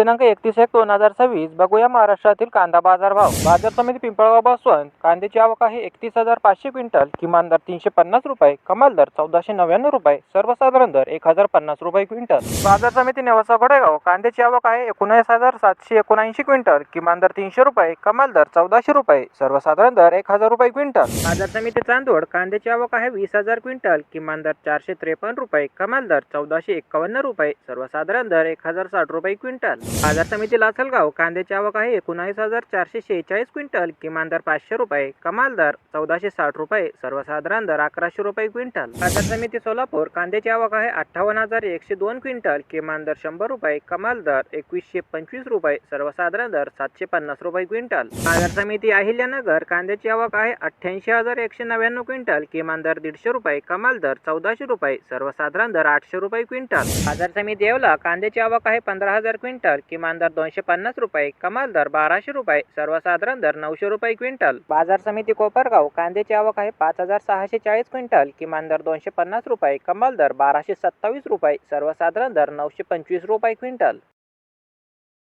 दिनांक एकतीस एक दोन हजार सव्वीस बघूया महाराष्ट्रातील कांदा बाजार भाव. बाजार समिती पिंपळगाव बसवंत कांद्याची आवक आहे एकतीस हजार पाचशे क्विंटल किमान दर तीनशे पन्नास रुपये कमाल दर चौदाशे नव्याण्णव रुपये सर्वसाधारण दर एक हजार पन्नास रुपये क्विंटल. बाजार समिती नेवासा घोडेगाव कांद्याची आवक आहे एकोणीस हजार सातशे एकोणऐंशी क्विंटल किमान दर तीनशे रुपये कमाल दर चौदाशे रुपये सर्वसाधारण दर एक हजार रुपये क्विंटल. बाजार समिती चांदोड कांद्याची आवक आहे वीस हजार क्विंटल किमान दर चारशे त्रेपन्न रुपये कमाल दर चौदाशे एक्कावन्न रुपये सर्वसाधारण दर एक हजार साठ रुपये क्विंटल. बाजार समिती लासलगाव कांद्याची आवक आहे एकोणावीस हजार चारशे शेहेचाळीस क्विंटल किमान दर पाचशे रुपये कमाल दर चौदाशे साठ रुपये सर्वसाधारण दर अकराशे रुपये क्विंटल. बाजार समिती सोलापूर कांद्याची आवक आहे अठ्ठावन्न हजार एकशे दोन क्विंटल किमान दर शंभर रुपये कमाल दर एकवीसशे पंचवीस रुपये सर्वसाधारण दर सातशे पन्नास रुपये क्विंटल. बाजार समिती अहिल्यानगर कांद्याची आवक आहे अठ्ठ्याऐंशी हजार एकशे नव्याण्णव क्विंटल किमान दर दीडशे रुपये कमाल दर चौदाशे रुपये सर्वसाधारण दर आठशे रुपये क्विंटल. बाजार समिती येवला कांद्याची आवक आहे पंधरा हजार क्विंटल किमान दर दोनशे पन्नास रुपये कमाल दर बाराशे रुपये सर्वसाधारण दर नऊशे रुपये क्विंटल. बाजार समिती कोपरगाव कांद्याची आवक आहे पाच हजार सहाशे चाळीस क्विंटल किमान दर दोनशे पन्नास रुपये कमाल दर बाराशे सत्तावीस रुपये सर्वसाधारण दर नऊशे पंचवीस रुपये क्विंटल.